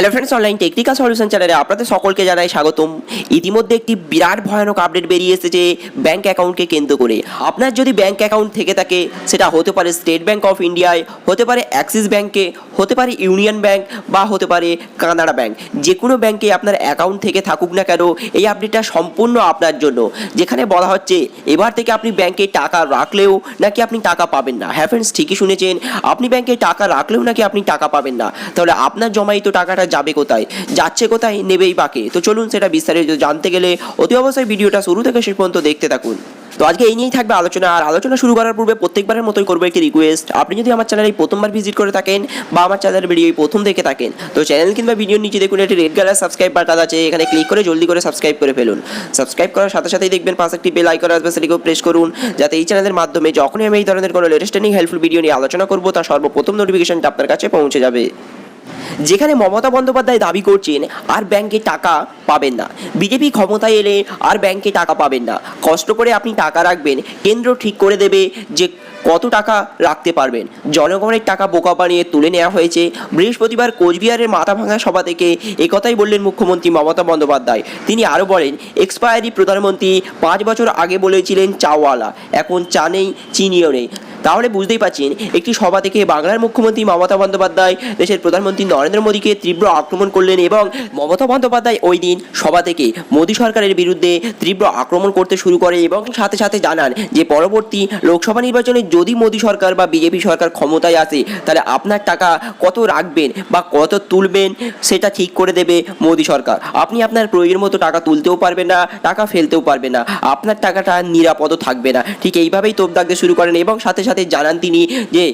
Hello friends online technical solution চ্যানেলে আপনাদের সকলকে জানাই স্বাগতম। ইতিমধ্যে একটি বিরাট ভয়ানক আপডেট বেরিয়ে এসেছে ব্যাংক অ্যাকাউন্টকে কেন্দ্র করে। আপনার যদি ব্যাংক অ্যাকাউন্ট থেকে থাকে, সেটা হতে পারে স্টেট ব্যাংক অফ ইন্ডিয়ায় হতে পারে অ্যাক্সিস ব্যাংকে হতে পারে ইউনিয়ন ব্যাংক বা হতে পারে কানাডা ব্যাংক যে কোনো ব্যাংকে আপনার অ্যাকাউন্ট থেকে থাকুক না কেন, এই আপডেটটা সম্পূর্ণ আপনার জন্য। যেখানে বলা হচ্ছে, এবার থেকে আপনি ব্যাংকে টাকা রাখলেও নাকি আপনি টাকা পাবেন না। হ্যাঁ ফ্রেন্ডস ঠিকই শুনেছেন। আপনি ব্যাংকে টাকা রাখলেও নাকি আপনি টাকা পাবেন না। তাহলে আপনার জমায়িত টাকাটা যাবে কোথায়? যাচ্ছে কোথায়? নেবেই বাকে। তো চলুন সেটা বিস্তারিত জানতে গেলে অতি অবশ্যই ভিডিওটা শুরু থেকে শেষ পর্যন্ত দেখতে থাকুন। তো আজকে এই নিয়েই থাকবে আলোচনা। আর আলোচনা শুরু করার পূর্বে প্রত্যেকবারের মতোই করব একটি রিকোয়েস্ট আপনি যদি আমার চ্যানেলে প্রথমবার ভিজিট করে থাকেন বা আমার চ্যানেলের ভিডিও প্রথম দেখে থাকেন, তো চ্যানেল কিংবা ভিডিওর নিচে দেখুন একটি রেড কালার সাবস্ক্রাইব বাটন আছে। এখানে ক্লিক করে জলদি করে সাবস্ক্রাইব করে ফেলুন। সাবস্ক্রাইব করার সাথে সাথেই দেখবেন পাশে একটি বেল আইকন আসবে, সেটিকেও প্রেস করুন। যাতে এই চ্যানেলের মাধ্যমে যখনই আমি এই ধরনের কোনো লেটেস্ট হেল্পফুল ভিডিও নিয়ে আলোচনা করব, তার সর্বপ্রথম নোটিফিকেশনটা আপনার কাছে পৌঁছে যাবে। যেখানে মমতা বন্দ্যোপাধ্যায় দাবি করছেন আর ব্যাংকে টাকা পাবেন না। বিজেপি ক্ষমতায় এলে আর ব্যাংকে টাকা পাবেন না। কষ্ট করে আপনি টাকা রাখবেন, কেন্দ্র ঠিক করে দেবে যে কত টাকা রাখতে পারবেন। জনগণের টাকা বোকা বানিয়ে তুলে নেওয়া হয়েছে। বৃহস্পতিবার কোচবিহারের মাথা ভাঙা সভা থেকে একথাই বললেন মুখ্যমন্ত্রী মমতা বন্দ্যোপাধ্যায়। তিনি আরও বলেন এক্সপায়ারি প্রধানমন্ত্রী পাঁচ বছর আগে বলেছিলেন চাওয়ালা। এখন চা নেই, চিনিও নেই। তাহলে বুঝতেই পারছেন, একটি সভা থেকে বাংলার মুখ্যমন্ত্রী মমতা বন্দ্যোপাধ্যায়, দেশের প্রধানমন্ত্রী নরেন্দ্র মোদীকে তীব্র আক্রমণ করলেন এবং মমতা বন্দ্যোপাধ্যায় ওই দিন সভা থেকে মোদী সরকারের বিরুদ্ধে তীব্র আক্রমণ করতে শুরু করে এবং সাথে সাথে জানান যে পরবর্তী লোকসভা নির্বাচনে যদি মোদী সরকার বা বিজেপি সরকার ক্ষমতায় আসে, তাহলে আপনার টাকা কত রাখবেন বা কত তুলবেন সেটা ঠিক করে দেবে মোদী সরকার। আপনি আপনার প্রয়োজন মতো টাকা তুলতেও পারবেন না, টাকা ফেলতেও পারবেন না। আপনার টাকাটা নিরাপদও থাকবে না। ঠিক এইভাবেই তোপ দাগতে শুরু করেন এবং সাথে সাথে জানান তিনি যে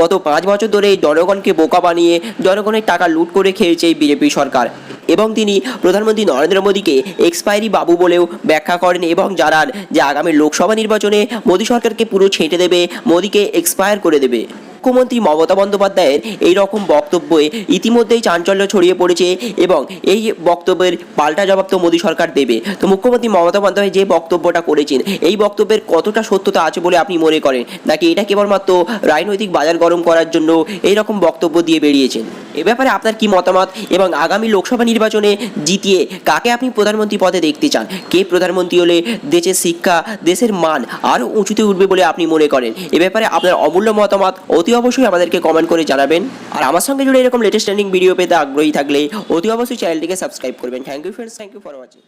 গত পাঁচ বছর ধরে জনগণকে বোকা বানিয়ে জনগণের টাকা লুট করে খেয়েছে বিজেপি সরকার। এবং তিনি প্রধানমন্ত্রী নরেন্দ্র মোদীকে এক্সপায়ারি বাবু বলেও ব্যাখ্যা করেন এবং জানান যে আগামী লোকসভা নির্বাচনে মোদী সরকারকে পুরো ছেঁটে দেবে, মোদীকে এক্সপায়ার করে দেবে। মুখ্যমন্ত্রী মমতা বন্দ্যোপাধ্যায়ের এই রকম বক্তব্যে ইতিমধ্যেই চাঞ্চল্য ছড়িয়ে পড়েছে এবং এই বক্তব্যের পাল্টা জবাব তো মোদী সরকার দেবে। তো মুখ্যমন্ত্রী মমতা বন্দ্যোপাধ্যায় যে বক্তব্যটা করেছেন, এই বক্তব্যের কতটা সত্যতা আছে বলে আপনি মনে করেন? নাকি এটা কেবলমাত্র রাজনৈতিক বাজার গরম করার জন্য এই রকম বক্তব্য দিয়ে বেরিয়েছেন? এ ব্যাপারে আপনার কি মতামত? এবং আগামী লোকসভা নির্বাচনে জিতিয়ে কাকে আপনি প্রধানমন্ত্রী পদে দেখতে চান? কে প্রধানমন্ত্রী হলে দেশের শিক্ষা, দেশের মান আরও উঁচুতে উঠবে বলে আপনি মনে করেন? এ ব্যাপারে আপনার অমূল্য মতামত অতি অবশ্যই আমাদেরকে কমেন্ট করে জানাবেন। আর আমার সঙ্গে জুড়ে এরকম লেটেস্ট ট্রেন্ডিং ভিডিও পেতে আগ্রহী থাকলে অতি অবশ্যই চ্যানেলটিকে সাবস্ক্রাইব করবেন। Thank you friends thank you for watching